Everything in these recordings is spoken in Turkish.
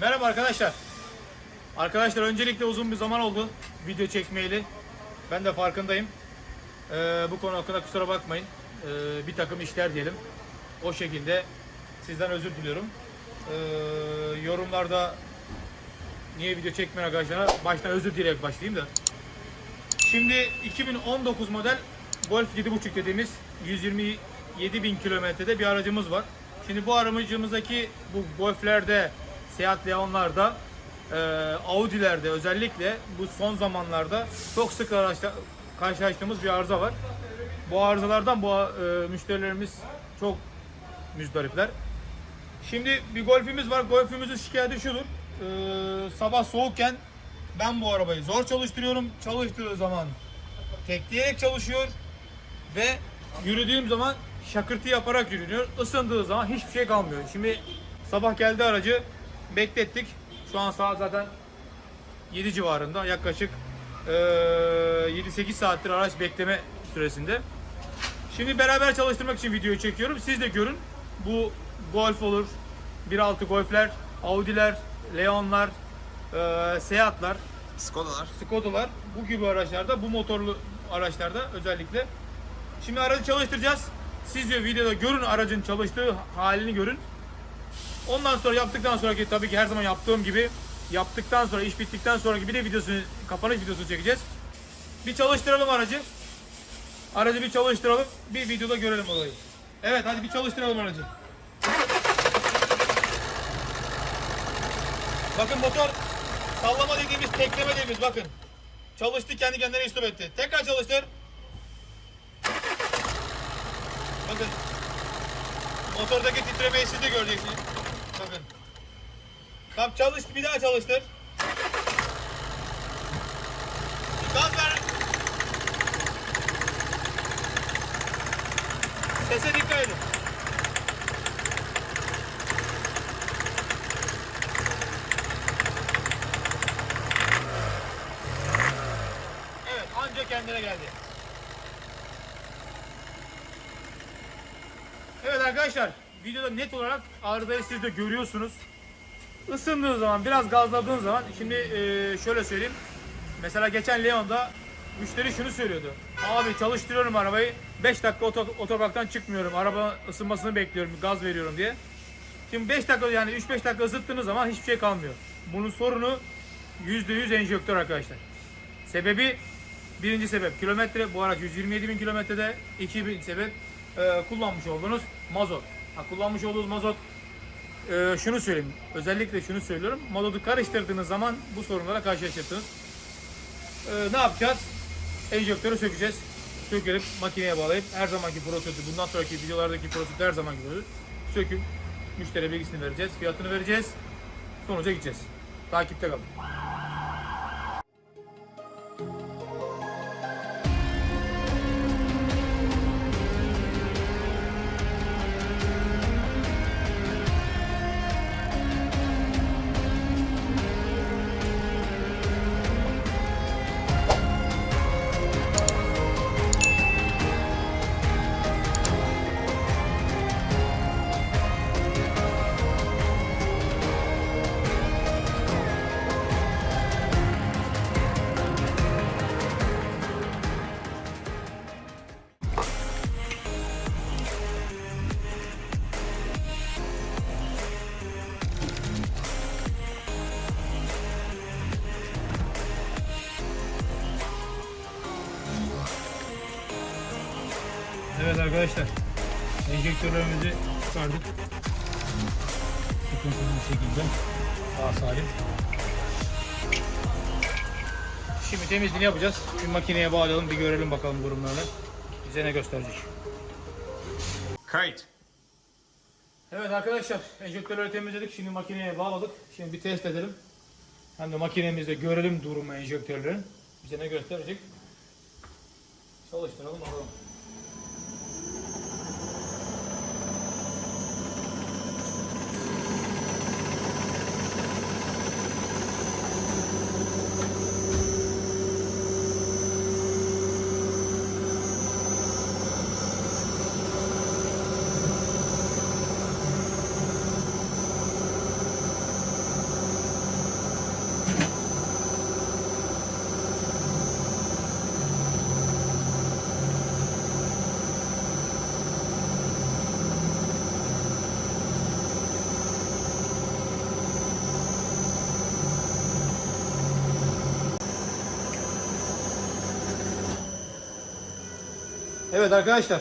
Merhaba arkadaşlar. Arkadaşlar öncelikle uzun bir zaman oldu video çekmeyeli. Ben de farkındayım. Ee, bu konu hakkında kusura bakmayın. Ee, bir takım işler diyelim. O şekilde sizden özür diliyorum. Ee, yorumlarda niye video çekmiyor arkadaşlar? Baştan özür dileyerek başlayayım da. Şimdi 2019 model Golf 7.5 dediğimiz 127 bin kilometrede bir aracımız var. Şimdi bu aracımızdaki bu Golf'lerde, Seat Leon'larda, e, Audi'lerde özellikle bu son zamanlarda çok sık araçta, karşılaştığımız bir arıza var. Bu arızalardan bu e, müşterilerimiz çok müzdaripler. Şimdi bir golfimiz var. Golfümüzün şikayeti şudur. Ee, sabah soğukken ben bu arabayı zor çalıştırıyorum. Çalıştığı zaman tekleyerek çalışıyor ve yürüdüğüm zaman şakırtı yaparak yürünüyor. Isındığı zaman hiçbir şey kalmıyor. Şimdi sabah geldi aracı beklettik. Şu an saat zaten 7 civarında yaklaşık ee, 7-8 saattir araç bekleme süresinde. Şimdi beraber çalıştırmak için videoyu çekiyorum. Siz de görün. Bu Golf olur, 1.6 Golf'ler, Audi'ler, Leon'lar, e, Seat'lar, Skoda'lar. Skoda'lar bu gibi araçlarda, bu motorlu araçlarda özellikle. Şimdi aracı çalıştıracağız. Siz de videoda görün aracın çalıştığı halini görün. Ondan sonra yaptıktan sonraki tabii ki her zaman yaptığım gibi yaptıktan sonra iş bittikten sonra gibi de videosunu kapanış videosu çekeceğiz. Bir çalıştıralım aracı. Aracı bir çalıştıralım. Bir videoda görelim olayı. Evet hadi bir çalıştıralım aracı. Bakın motor sallama dediğimiz tekleme dediğimiz bakın. Çalıştı kendi kendine istop etti. Tekrar çalıştır. Bakın. Motordaki titremeyi siz de göreceksiniz. Bakın. Tamam çalış bir daha çalıştır. Gaz ver. Sese dikkat edin. Evet anca kendine geldi. Evet arkadaşlar videoda net olarak arızayı siz de görüyorsunuz. Isındığı zaman biraz gazladığın zaman şimdi e, şöyle söyleyeyim. Mesela geçen Leon'da müşteri şunu söylüyordu. Abi çalıştırıyorum arabayı 5 dakika oto, otoparktan çıkmıyorum. Araba ısınmasını bekliyorum gaz veriyorum diye. Şimdi 5 dakika yani 3-5 dakika ısıttığınız zaman hiçbir şey kalmıyor. Bunun sorunu %100 enjektör arkadaşlar. Sebebi birinci sebep kilometre bu araç 127 bin kilometrede 2000 sebep e, kullanmış olduğunuz mazot. Ha, kullanmış olduğunuz mazot e, şunu söyleyeyim özellikle şunu söylüyorum mazotu karıştırdığınız zaman bu sorunlara karşılaşırsınız. E, ne yapacağız? Enjektörü sökeceğiz. Sökülüp makineye bağlayıp her zamanki prosedür bundan sonraki videolardaki prosedür her zamanki prosedür söküp müşteri bilgisini vereceğiz fiyatını vereceğiz sonuca gideceğiz. Takipte kalın. Arkadaşlar. Enjektörlerimizi çıkardık. Sıkıntılı bir şekilde. Sağ salim. Şimdi temizliğini yapacağız. Bir makineye bağlayalım bir görelim bakalım durumlarını. Bize ne gösterecek. Kayıt. Evet arkadaşlar enjektörleri temizledik. Şimdi makineye bağladık. Şimdi bir test edelim. Hem de makinemizde görelim durumu enjektörlerin. Bize ne gösterecek. Çalıştıralım bakalım. Evet arkadaşlar.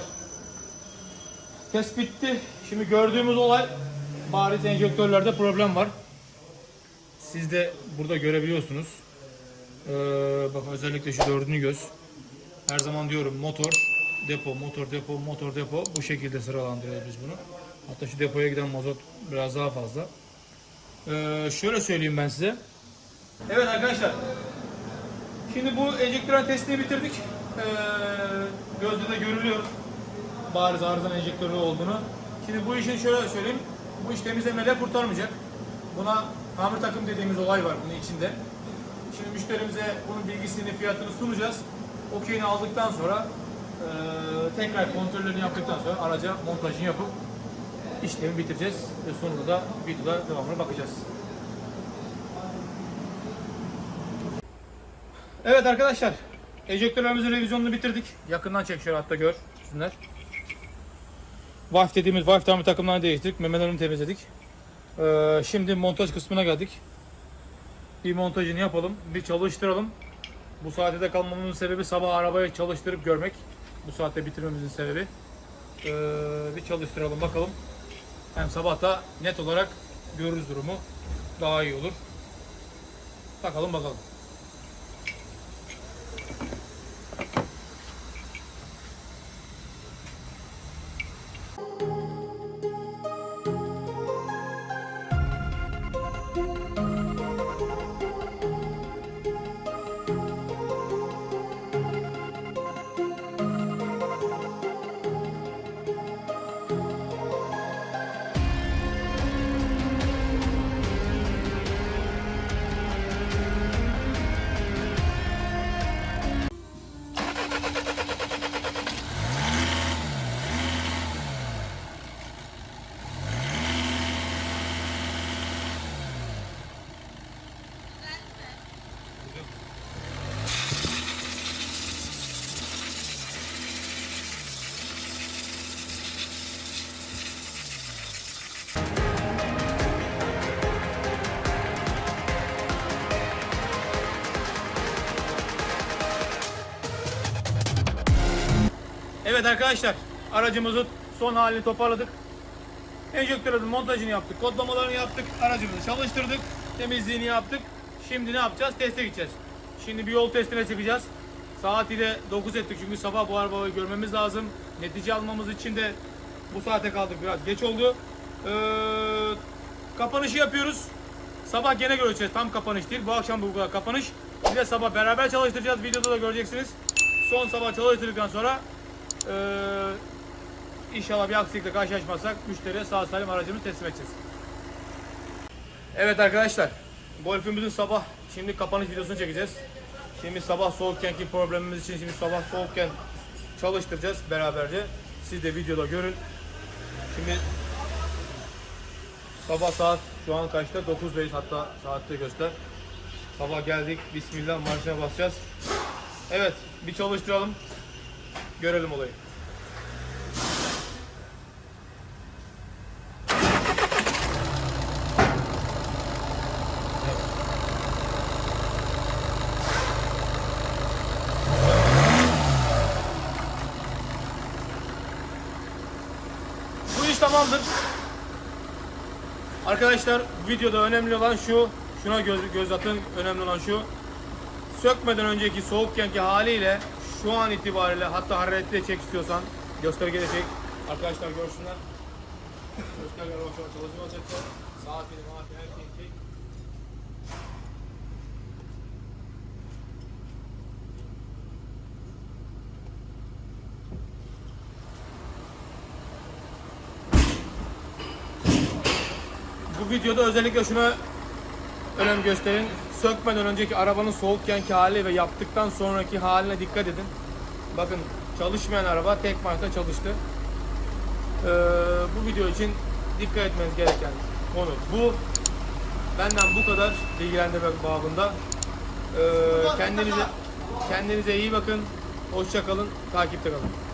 Test bitti. Şimdi gördüğümüz olay bariz enjektörlerde problem var. Siz de burada görebiliyorsunuz. Ee, bakın özellikle şu dördüncü göz. Her zaman diyorum motor, depo, motor, depo, motor, depo. Bu şekilde sıralandırıyoruz biz bunu. Hatta şu depoya giden mazot biraz daha fazla. Ee, şöyle söyleyeyim ben size. Evet arkadaşlar. Şimdi bu enjektörün testini bitirdik. Ee, gözde de görülüyor. Bariz arızan enjektörü olduğunu. Şimdi bu işin şöyle söyleyeyim. Bu iş temizlemeyle kurtarmayacak. Buna tamir takım dediğimiz olay var bunun içinde. Şimdi müşterimize bunun bilgisini, fiyatını sunacağız. Okeyini aldıktan sonra e, tekrar kontrollerini yaptıktan sonra araca montajını yapıp işlemi bitireceğiz. Ve sonunda da videoda devamına bakacağız. Evet arkadaşlar. Enjektörlerimizin revizyonunu bitirdik. Yakından çek şöyle hatta gör. Şunlar. Valve dediğimiz valve tamir takımlarını değiştirdik. Memelerini temizledik. Ee, şimdi montaj kısmına geldik. Bir montajını yapalım. Bir çalıştıralım. Bu saate de kalmamızın sebebi sabah arabayı çalıştırıp görmek. Bu saatte bitirmemizin sebebi. Ee, bir çalıştıralım bakalım. Hem sabah da net olarak görürüz durumu. Daha iyi olur. Bakalım bakalım. Evet arkadaşlar aracımızın son halini toparladık. Enjektörün montajını yaptık, kodlamalarını yaptık, aracımızı çalıştırdık, temizliğini yaptık. Şimdi ne yapacağız? Teste gideceğiz. Şimdi bir yol testine çıkacağız. Saat ile 9 ettik çünkü sabah bu arabayı görmemiz lazım. Netice almamız için de bu saate kaldık biraz geç oldu. Ee, kapanışı yapıyoruz. Sabah gene göreceğiz. Tam kapanış değil. Bu akşam bu kadar kapanış. Bir de sabah beraber çalıştıracağız. Videoda da göreceksiniz. Son sabah çalıştırdıktan sonra ee, inşallah bir aksilikle karşılaşmazsak müşteriye sağ salim aracımızı teslim edeceğiz. Evet arkadaşlar, golfümüzün sabah şimdi kapanış videosunu çekeceğiz. Şimdi sabah soğukkenki problemimiz için şimdi sabah soğukken çalıştıracağız beraberce. Siz de videoda görün. Şimdi sabah saat şu an kaçta? 9'dayız hatta saatte göster. Sabah geldik. Bismillah marşına basacağız. Evet, bir çalıştıralım. Görelim olayı. Bu iş tamamdır. Arkadaşlar videoda önemli olan şu, şuna göz, göz atın. Önemli olan şu. Sökmeden önceki soğukkenki haliyle şu an itibariyle hatta hararetli de çek istiyorsan göstergede çek. Arkadaşlar görsünler. Göstergeler bak şu an çalışma. Saatini, maatini, her şeyi çek. Bu videoda özellikle şuna önem gösterin. Sökmeden önceki arabanın soğukkenki hali ve yaptıktan sonraki haline dikkat edin. Bakın çalışmayan araba tek marşta çalıştı. Ee, bu video için dikkat etmeniz gereken konu bu. Benden bu kadar bilgilendirme babında. Ee, kendinize kendinize iyi bakın. Hoşça kalın. Takipte kalın.